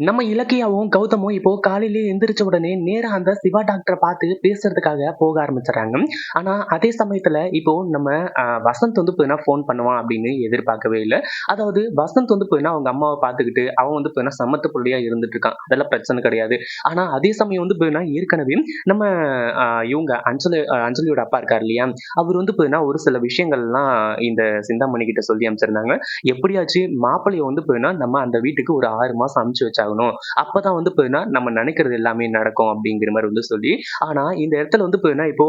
நம்ம இலக்கியாவும் கௌதமும் இப்போ காலையிலேயே எந்திரிச்ச உடனே நேரா அந்த சிவா டாக்டரை பார்த்து பேசுறதுக்காக போக ஆரம்பிச்சிடறாங்க. ஆனா அதே சமயத்துல இப்போ நம்ம வசந்த் வந்து போயினா ஃபோன் பண்ணுவான் அப்படின்னு எதிர்பார்க்கவே இல்லை. அதாவது வசந்த் வந்து போயினா அவங்க அம்மாவை பார்த்துக்கிட்டு அவன் வந்து போயினா சமத்து புள்ளியா இருந்துட்டு இருக்கான் அதெல்லாம் பிரச்சனை கிடையாது. ஆனா அதே சமயம் வந்து போயினா ஏற்கனவே நம்ம இவங்க அஞ்சலி அஞ்சலியோட அப்பா இருக்கார் இல்லையா? அவர் வந்து போயினா ஒரு சில விஷயங்கள்லாம் இந்த சிந்தாமணி கிட்ட சொல்லி அமைச்சிருந்தாங்க எப்படியாச்சு மாப்பிள்ளைய வந்து போயினா நம்ம அந்த வீட்டுக்கு ஒரு ஆறு மாசம் அனுப்பிச்சு ஆகணும். அப்பதான் வந்து போயினா நம்ம நினைக்கிறது எல்லாமே நடக்கும் அப்படிங்கிற மாதிரி வந்து சொல்லி ஆனா இந்த இடத்துல வந்து போயினா இப்போ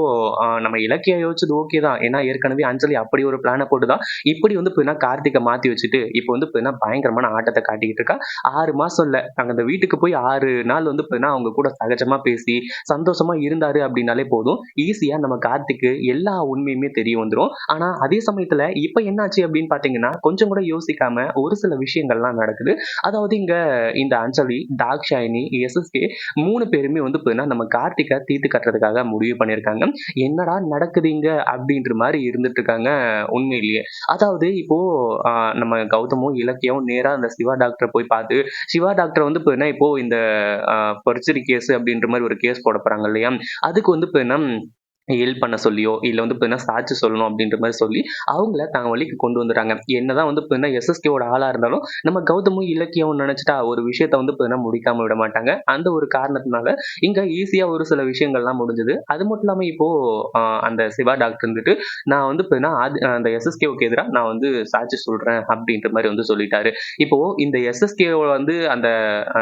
நம்ம இலக்கிய யோசிச்சது ஓகே தான். ஏன்னா ஏற்கனவே அஞ்சலி அப்படி ஒரு பிளானை போட்டுதான். இப்படி வந்து போயினா கார்த்திகை மாத்தி வச்சுட்டு இப்போ வந்து போயினா பயங்கரமான ஆட்டத்தை காட்டிக்கிட்டு இருக்கா. ஆறு மாசம் இல்ல. நாங்க அந்த வீட்டுக்கு போய் ஆறு நாள் வந்து போயினா அவங்க கூட சகஜமா பேசி சந்தோஷமா இருந்தாரு அப்படின்னாலே போதும். ஈஸியா நம்ம கார்த்திக்கு எல்லா உண்மையுமே தெரிய வந்துரும். ஆனா அதே சமயத்துல இப்ப என்னாச்சு அப்படின்னு பாத்தீங்கன்னா கொஞ்சம் கூட யோசிக்காம ஒரு சில விஷயங்கள்லாம் நடக்குது. அதாவது இங்க இந்த அஞ்சலி தாக்ஷாயினி எஸ்எஸ்கே மூணு பேருமே வந்து பார்த்தீங்கன்னா நம்ம கார்த்திகை தீர்த்து கட்டுறதுக்காக முடிவு பண்ணியிருக்காங்க. என்னடா நடக்குதுங்க அப்படின்ற மாதிரி இருந்துட்டு இருக்காங்க உண்மையிலேயே. அதாவது இப்போ நம்ம கௌதமும் இலக்கியம் நேராக அந்த சிவா டாக்டரை போய் பார்த்து சிவா டாக்டர் வந்து பார்த்தீங்கன்னா இப்போ இந்த பர்ச்சரி கேஸ் அப்படின்ற மாதிரி ஒரு கேஸ் போட போறாங்க இல்லையா? அதுக்கு வந்து பார்த்தீங்கன்னா ஹெல்ப் பண்ண சொல்லியோ இல்லை வந்து பார்த்தீங்கன்னா சாட்சி சொல்லணும் அப்படின்ற மாதிரி சொல்லி அவங்கள தங்க வழிக்கு கொண்டு வந்துடுறாங்க. என்னதான் வந்து பார்த்தீங்கன்னா எஸ்எஸ்கேவோட ஆளாக இருந்தாலும் நம்ம கௌதமும் இலக்கியம் நினச்சிட்டா ஒரு விஷயத்த வந்து பார்த்தீங்கன்னா முடிக்காம விட மாட்டாங்க. அந்த ஒரு காரணத்தினால இங்கே ஈஸியாக ஒரு சில விஷயங்கள்லாம் முடிஞ்சது. அது மட்டும் இல்லாமல் இப்போது அந்த சிவா டாக்டர் வந்துட்டு நான் வந்து பார்த்தீங்கன்னா அது- அந்த எஸ்எஸ்கேவுக்கு எதிராக நான் வந்து சாட்சி சொல்கிறேன் அப்படின்ற மாதிரி வந்து சொல்லிட்டாரு. இப்போது இந்த எஸ்எஸ்கேவை வந்து அந்த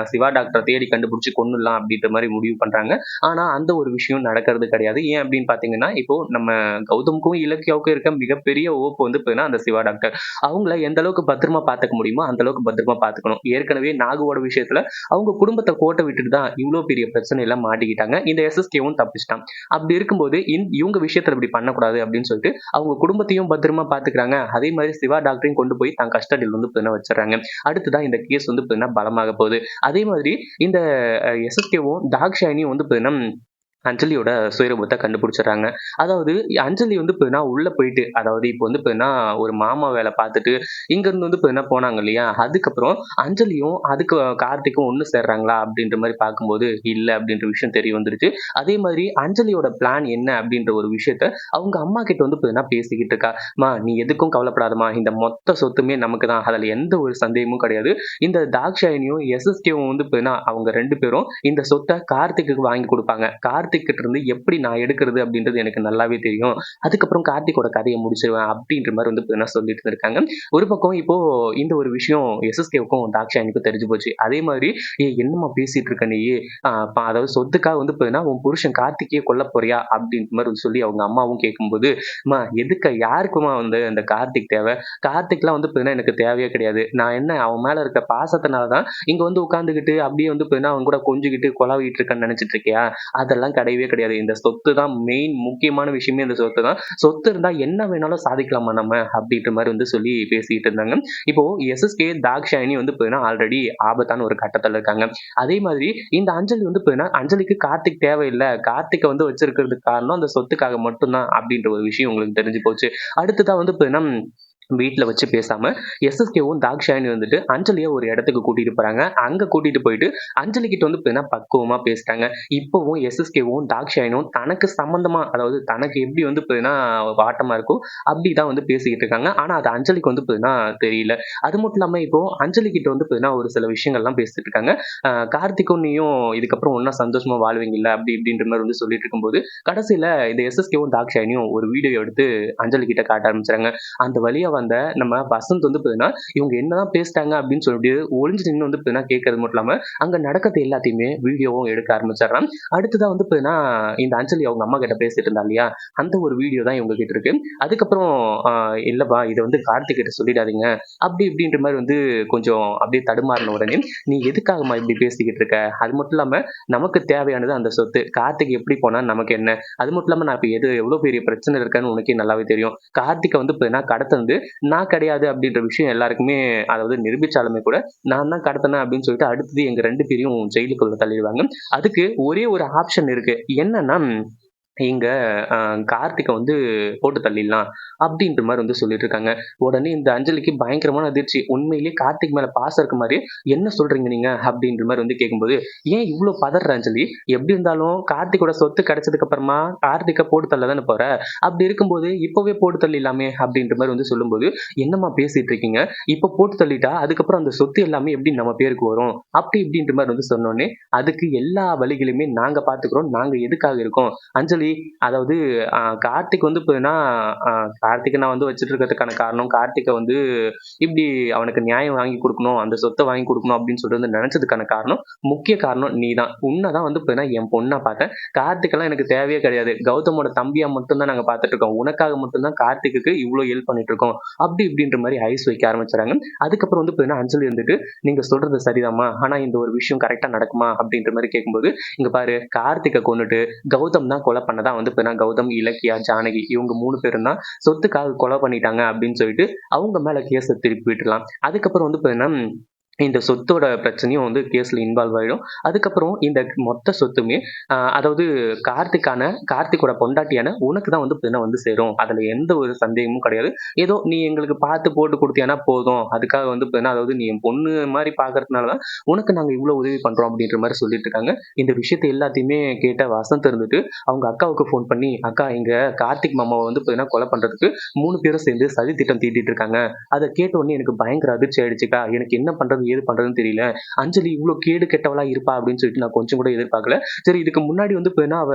சிவா டாக்டரை தேடி கண்டுபிடிச்சி கொண்டுடலாம் அப்படின்ற மாதிரி முடிவு பண்ணுறாங்க ஆனால் அந்த ஒரு விஷயம் நடக்கிறது கிடையாது. ஏன் அப்படின்னு பாத்தீங்கன்னா இப்போ நம்ம கௌதமுக்கும் இலக்கியாவுக்கும் இருக்க மிகப்பெரிய ஓப்பு வந்து பார்த்தீங்கன்னா அந்த சிவா டாக்டர். அவங்கள எந்த அளவுக்கு பத்திரமா பாத்துக்க முடியுமோ அந்த அளவுக்கு பத்திரமா பாத்துக்கணும். ஏற்கனவே நாகுவோட விஷயத்துல அவங்க குடும்பத்தை கோட்டை விட்டுட்டு தான் இவ்வளவு பெரிய பிரச்சனை எல்லாம் மாட்டிக்கிட்டாங்க. இந்த எஸ்எஸ்கேவும் தப்பிச்சிட்டான். அப்படி இருக்கும்போது இவங்க விஷயத்துல இப்படி பண்ணக்கூடாது அப்படின்னு சொல்லிட்டு அவங்க குடும்பத்தையும் பத்திரமா பாத்துக்கிறாங்க. அதே மாதிரி சிவா டாக்டரையும் கொண்டு போய் தன் கஸ்டடியில் வந்து பார்த்தீங்கன்னா வச்சிடறாங்க. அடுத்துதான் இந்த கேஸ் வந்து பார்த்தீங்கன்னா பலமாக போகுது. அதே மாதிரி இந்த எஸ்எஸ்கேவும் தாக்ஷாயினியும் வந்து பார்த்தீங்கன்னா அஞ்சலியோட சுயரூபத்தை கண்டுபிடிச்சிடுறாங்க. அதாவது அஞ்சலி வந்து இப்போனா உள்ள போயிட்டு அதாவது இப்போ வந்து இப்போனா ஒரு மாமா வேலை பார்த்துட்டு இங்கேருந்து வந்து பார்த்தீங்கன்னா போனாங்க இல்லையா? அதுக்கப்புறம் அஞ்சலியும் அதுக்கு கார்த்திக்கும் ஒன்று சேர்றாங்களா? அப்படின்ற மாதிரி பார்க்கும்போது இல்லை அப்படின்ற விஷயம் தெரிய வந்துருச்சு. அதே மாதிரி அஞ்சலியோட பிளான் என்ன அப்படின்ற ஒரு விஷயத்த அவங்க அம்மா கிட்ட வந்து இப்போனா பேசிக்கிட்டு இருக்கா? மா நீ எதுக்கும் கவலைப்படாதமா இந்த மொத்த சொத்துமே நமக்கு தான். அதில் எந்த ஒரு சந்தேகமும் கிடையாது. இந்த தாக்ஷாயினியும் எஸ்எஸ்கேவும் வந்து இப்போனா அவங்க ரெண்டு பேரும் இந்த சொத்தை கார்த்திக்கு வாங்கி கொடுப்பாங்க. கார்த்திக் கார்த்திக் கிட்ட இருந்து எப்படி நான் எடுக்கிறது அப்படின்றது எனக்கு நல்லாவே தெரியும். அதுக்கப்புறம் கார்த்திக்கோட கதையை முடிச்சிருவேன் அப்படின்ற மாதிரி வந்து என்ன சொல்லிட்டு இருக்காங்க ஒரு பக்கம் இப்போ இந்த ஒரு விஷயம் எஸ்எஸ்கேவுக்கும் தாக்ஷானிக்கும் தெரிஞ்சு போச்சு. அதே மாதிரி ஏ என்னமா பேசிட்டு இருக்க நீ? அதாவது சொத்துக்காக வந்து பார்த்தீங்கன்னா உன் புருஷன் கார்த்திக்கே கொல்ல போறியா? அப்படின்ற மாதிரி சொல்லி அவங்க அம்மாவும் கேட்கும்போது அம்மா எதுக்கு யாருக்குமா வந்து அந்த கார்த்திக் தேவை? கார்த்திக்லாம் வந்து பார்த்தீங்கன்னா எனக்கு தேவையே கிடையாது. நான் என்ன அவன் மேல இருக்க பாசத்தினால தான் இங்க வந்து உட்காந்துக்கிட்டு அப்படியே வந்து பார்த்தீங்கன்னா அவன் கூட கொஞ்சிக்கிட்டு கொலாவிட்டு இருக்கேன்னு நினைச்சிட்டு இருக்கியா? அதெல்லாம் கிடையவே கிடையாது. இந்த சொத்து தான் மெயின் முக்கியமான விஷயமே இந்த சொத்து தான். சொத்து இருந்தால் என்ன வேணாலும் சாதிக்கலாமா நம்ம? அப்படின்ற மாதிரி வந்து சொல்லி பேசிட்டு இருந்தாங்க. இப்போ எஸ்எஸ்கே தாக்ஷாயினி வந்து பார்த்தீங்கன்னா ஆல்ரெடி ஆபத்தான ஒரு கட்டத்தில் இருக்காங்க. அதே மாதிரி இந்த அஞ்சலி வந்து பார்த்தீங்கன்னா அஞ்சலிக்கு கார்த்திக் தேவையில்லை. கார்த்திகை வந்து வச்சிருக்கிறதுக்கு காரணம் அந்த சொத்துக்காக மட்டும்தான் அப்படின்ற ஒரு விஷயம் உங்களுக்கு தெரிஞ்சு போச்சு. அடுத்ததான் வந்து பார்த்தீங்கன்னா வீட்டில் வச்சு பேசாமல் எஸ்எஸ்கேவும் தாக்ஷாயினி வந்துட்டு அஞ்சலியை ஒரு இடத்துக்கு கூட்டிகிட்டு போகிறாங்க அங்கே கூட்டிகிட்டு போயிட்டு அஞ்சலிக்கிட்ட வந்து பார்த்தீங்கன்னா பக்குவமாக பேசுகிறாங்க இப்போவும் எஸ்எஸ்கேவும் தாக்ஷாயினும் தனக்கு சம்மந்தமாக அதாவது தனக்கு எப்படி வந்து பார்த்தீங்கன்னா வாட்டமாக இருக்கோ அப்படி தான் வந்து பேசிக்கிட்டு இருக்காங்க. ஆனால் அது அஞ்சலிக்கு வந்து பார்த்தீங்கன்னா தெரியல. அது மட்டும் இல்லாமல் இப்போ அஞ்சலிக்கிட்ட வந்து பார்த்தீங்கன்னா ஒரு சில விஷயங்கள்லாம் பேசிட்டு இருக்காங்க. ஆஹ் கார்த்திக்கும் நீயும் இதுக்கப்புறம் ஒன்றா சந்தோஷமாக வாழ்வீங்கல்ல அப்படி இப்படின்ற மாதிரி வந்து சொல்லிட்டு இருக்கும்போது கடைசியில் இந்த எஸ்எஸ்கேவும் தாக்ஷாயினியும் ஒரு வீடியோ எடுத்து அஞ்சலிக்கிட்ட காட்ட ஆரம்பிச்சிடுறாங்க அந்த வழியாக வந்த நம்ம வசந்த் வந்து பார்த்தீங்கன்னா இவங்க என்னதான் பேசிட்டாங்க அப்படின்னு சொல்லிட்டு ஒளிஞ்சு நின்று வந்து பார்த்தீங்கன்னா கேட்கறது மட்டும் இல்லாம அங்க நடக்கிறது எல்லாத்தையுமே வீடியோவும் எடுக்க ஆரம்பிச்சிடுறான் அடுத்ததான் வந்து பார்த்தீங்கன்னா இந்த அஞ்சலி அவங்க அம்மா கிட்ட பேசிட்டு இருந்தா இல்லையா? அந்த ஒரு வீடியோ தான் இவங்க கிட்ட இருக்கு. அதுக்கப்புறம் இல்லப்பா இதை வந்து கார்த்திக் கிட்ட சொல்லிடாதீங்க. அப்படி இப்படின்ற மாதிரி வந்து கொஞ்சம் அப்படியே தடுமாறின உடனே நீ எதுக்காகம்மா இப்படி பேசிக்கிட்டு இருக்க? அது மட்டும் இல்லாம நமக்கு தேவையானது அந்த சொத்து. கார்த்திக் எப்படி போனா நமக்கு என்ன? அது மட்டும் இல்லாம நான் இப்ப எது எவ்வளவு பெரிய பிரச்சனை இருக்கான்னு உனக்கே நல்லாவே தெரியும். கார்த்திகை வந்து பார்த்தீங்கன்னா கடத்தந்து நான் கிடையாது அப்படின்ற விஷயம் எல்லாருக்குமே அதாவது நிரூபிச்சாலுமே கூட நான் தான் கடத்தினேன் அப்படின்னு சொல்லிட்டு அடுத்தது எங்க ரெண்டு பேரையும் ஜெயிலுக்குள்ள தள்ளிடுவாங்க. அதுக்கு ஒரே ஒரு ஆப்ஷன் இருக்கு. என்னன்னா இங்க அ கார்த்திக்க வந்து போட்டு தள்ளிடலாம் அப்படின்ற மாதிரி வந்து சொல்லிட்டு இருக்காங்க. உடனே இந்த அஞ்சலிக்கு பயங்கரமான அதிர்ச்சி. உண்மையிலேயே கார்த்திக் மேல பாசம் இருக்க மாதிரி "என்ன சொல்றீங்க நீங்க?" அப்படின்ற மாதிரி வந்து கேட்கும்போது, "ஏன் இவ்வளவு பதர்ற அஞ்சலி? எப்படி இருந்தாலும் கார்த்திகோட சொத்து கிடைச்சதுக்கு அப்புறமா கார்த்திக்க போட்டு தள்ள தானே போற. அப்படி இருக்கும்போது இப்பவே போட்டு தள்ளிடலாமே." அப்படின்ற மாதிரி வந்து சொல்லும்போது, "என்னம்மா பேசிட்டு இருக்கீங்க? இப்ப போட்டு தள்ளிட்டா அதுக்கப்புறம் அந்த சொத்து எல்லாமே எப்படி நம்ம பேருக்கு வரும்?" அப்படி இப்படின்ற மாதிரி வந்து சொன்னோடனே "அதுக்கு எல்லா வழிகளையுமே நாங்க பார்த்துக்கிறோம். நாங்க எதுக்காக இருக்கோம். அஞ்சலி அதாவது கார்த்திக் வந்து இப்போனா கார்த்திகை நான் வந்து வச்சுட்டு இருக்கிறதுக்கான காரணம், கார்த்திகை வந்து இப்படி அவனுக்கு நியாயம் வாங்கி கொடுக்கணும் அந்த சொத்தை வாங்கி கொடுக்கணும் அப்படின்னு சொல்லிட்டு வந்து நினைச்சதுக்கான காரணம், முக்கிய காரணம் நீ தான். உன்ன தான் வந்து இப்பன்னா என் பொண்ணா பார்த்தேன். கார்த்திகெல்லாம் எனக்கு தேவையே கிடையாது. கௌதமோட தம்பியா மட்டும்தான் நாங்கள் நாங்க பார்த்துட்டு இருக்கோம். உனக்காக மட்டும்தான் கார்த்திக்கு இவ்வளோ ஹெல்ப் பண்ணிட்டு இருக்கோம். அப்படி இப்படின்ற மாதிரி ஐஸ் வைக்க ஆரம்பிச்சுறாங்க. அதுக்கப்புறம் வந்து இப்பன்னா அஞ்சலி இருந்துட்டு, "நீங்க சொல்றது சரிதாம்மா. ஆனா இந்த ஒரு விஷயம் கரெக்டா நடக்குமா?" அப்படின்ற மாதிரி கேட்கும்போது, "இங்க பாரு கார்த்திகை கொண்டுட்டு கௌதம் தான் கொலை பண்ணதான் வந்து இப்போ கௌதம், இலக்கியா, ஜானகி இவங்க மூணு பேரும் தான் சொத்துக்காக கொலை பண்ணிட்டாங்க அப்படின்னு சொல்லிட்டு அவங்க மேல கேஸை திருப்பி விட்டுலாம் அதுக்கப்புறம் வந்து பார்த்தீங்கன்னா, இந்த சொத்தோட பிரச்சனையும் வந்து கேஸில் இன்வால்வ் ஆகிடும் அதுக்கப்புறம் இந்த மொத்த சொத்துமே அதாவது கார்த்திக்கான கார்த்திக்கோட பொண்டாட்டியான உனக்கு தான் வந்து பார்த்தீங்கன்னா வந்து சேரும். அதில் எந்த ஒரு சந்தேகமும் கிடையாது. ஏதோ நீ எங்களுக்கு பார்த்து போட்டு கொடுத்தியானா போதும். அதுக்காக வந்து பார்த்தீங்கன்னா அதாவது நீ என் பொண்ணு மாதிரி பார்க்கறதுனால தான் உனக்கு நாங்கள் இவ்வளோ உதவி பண்ணுறோம் அப்படின்ற மாதிரி சொல்லிட்டு இருக்காங்க. இந்த விஷயத்தை எல்லாத்தையுமே கேட்ட வசந்த் இருந்துட்டு அவங்க அக்காவுக்கு ஃபோன் பண்ணி, "அக்கா இங்கே கார்த்திக் மாமாவை வந்து பார்த்தீங்கன்னா கொலை பண்ணுறதுக்கு மூணு பேரும் சேர்ந்து சதி திட்டம் தீட்டிட்டு இருக்காங்க." அதை கேட்ட உடனே எனக்கு பயங்கர அதிர்ச்சி ஆயிடுச்சுக்கா. எனக்கு என்ன பண்ணுறது ஏது பண்றதுன்னு தெரியல. அஞ்சலி இவ்ளோ கேடு கெட்டவளா இருப்பா அப்படின்னு சொல்லிட்டு நான் கொஞ்சம் கூட எதிர்பார்க்கல. சரி இதுக்கு முன்னாடி வந்து பார்த்தீங்கன்னா அவ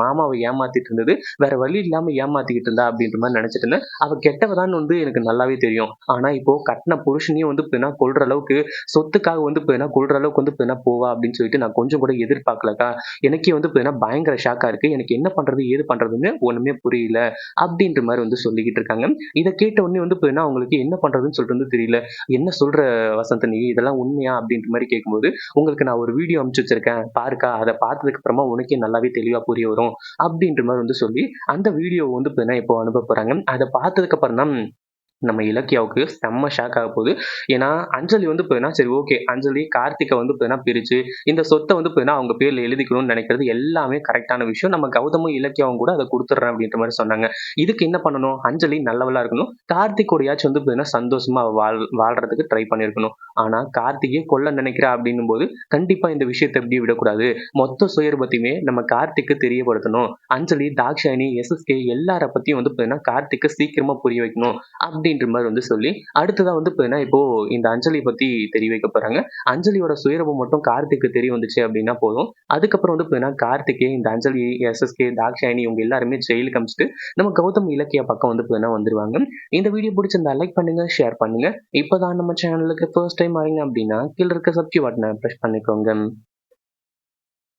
மாமாவை ஏமாத்திட்டு இருந்தது. வேற வழி இல்லாம ஏமாத்திக்கிட்டு இருந்தா அப்படின்ற மாதிரி நினச்சிட்டு இருந்தேன். அவ கெட்டவதான்னு வந்து எனக்கு நல்லாவே தெரியும். ஆனா இப்போ கட்டுன புருஷனையும் வந்து பார்த்தீங்கன்னா கொல்ற அளவுக்கு சொத்துக்காக வந்து பார்த்தீங்கன்னா கொள்ற அளவுக்கு வந்து பார்த்தீங்கன்னா போவா அப்படின்னு சொல்லிட்டு நான் கொஞ்சம் கூட எதிர்பார்க்கலக்கா. எனக்கே வந்து பார்த்தீங்கன்னா பயங்கர ஷாக்கா இருக்கு. எனக்கு என்ன பண்றது, ஏது பண்றதுன்னு ஒண்ணுமே புரியல. அப்படின்ற மாதிரி வந்து சொல்லிக்கிட்டு இருக்காங்க. இதை கேட்ட உடனே வந்து பார்த்தீங்கன்னா அவங்களுக்கு என்ன பண்றதுன்னு சொல்லிட்டு வந்து தெரியல. "என்ன சொல்ற வசந்த நீ? இதெல்லாம் உண்மையா?" அப்படின்ற மாதிரி கேட்கும்போது, "உங்களுக்கு நான் ஒரு வீடியோ அனுப்பிச்சு வச்சிருக்கேன். பாருக்கா. அதை பார்த்ததுக்கு அப்புறமா உனக்கே நல்லாவே தெளிவா புரிய வரும்." அப்படின்ற மாதிரி வந்து சொல்லி அந்த வீடியோ வந்து பார்த்தீங்கன்னா இப்போ அனுப்ப போறாங்க. அதை பார்த்ததுக்கு அப்புறம் தான் நம்ம இலக்கியாவுக்கு செம்ம ஷாக் ஆக போகுது. ஏன்னா அஞ்சலி வந்து பார்த்தீங்கன்னா சரி ஓகே. அஞ்சலி கார்த்திகை வந்து பார்த்தீங்கன்னா பிரிச்சு இந்த சொத்தை வந்து பார்த்தீங்கன்னா அவங்க பேர்ல எழுதிக்கணும்னு நினைக்கிறது எல்லாமே கரெக்டான விஷயம். நம்ம கௌதமும், இலக்கியாவும் கூட அதை கொடுத்துட்றேன் அப்படின்ற மாதிரி சொன்னாங்க. இதுக்கு என்ன பண்ணணும்? அஞ்சலி நல்லவளா இருக்கணும். கார்த்திகோடையாச்சும் வந்து பார்த்தீங்கன்னா சந்தோஷமா வாழ் வாழ்றதுக்கு ட்ரை பண்ணியிருக்கணும். ஆனா கார்த்திகே கொல்ல நினைக்கிறா அப்படின்னும் போது கண்டிப்பா இந்த விஷயத்தை எப்படி விடக்கூடாது. மொத்த சுயர்பத்தையுமே நம்ம கார்த்திக்கு தெரியப்படுத்தணும். அஞ்சலி, தாக்ஷாயணி, எஸ்.எஸ்.கே எல்லார பத்தியும் வந்து பார்த்தீங்கன்னா கார்த்திக்கு சீக்கிரமா புரிய வைக்கணும். அப்படின்ற மாதிரி வந்து சொல்லி, அடுத்ததான் வந்து பார்த்தீங்கன்னா இப்போ இந்த அஞ்சலி பத்தி தெரிய வைக்க போறாங்க. அஞ்சலியோட சுயரூபம் மட்டும் கார்த்திக்கு தெரிய வந்துச்சு அப்படின்னா போதும். அதுக்கப்புறம் வந்து பார்த்தீங்கன்னா கார்த்திகே இந்த அஞ்சலி, எஸ்.எஸ்.கே, தாக்ஷாயணி இவங்க எல்லாருமே ஜெயிலுக்கு அனுப்பிச்சுட்டு நம்ம கௌதம், இலக்கிய பக்கம் வந்து பார்த்தீங்கன்னா வந்துருவாங்க. இந்த வீடியோ பிடிச்சிருந்தா லைக் பண்ணுங்க, ஷேர் பண்ணுங்க. இப்போதான் நம்ம சேனலுக்கு ஃபர்ஸ்ட் டைம் ஆயிங்க அப்படின்னா கீழே இருக்க சப்ஸ்கிரைப் பட்டனை ப்ரெஸ் பண்ணிக்கோங்க.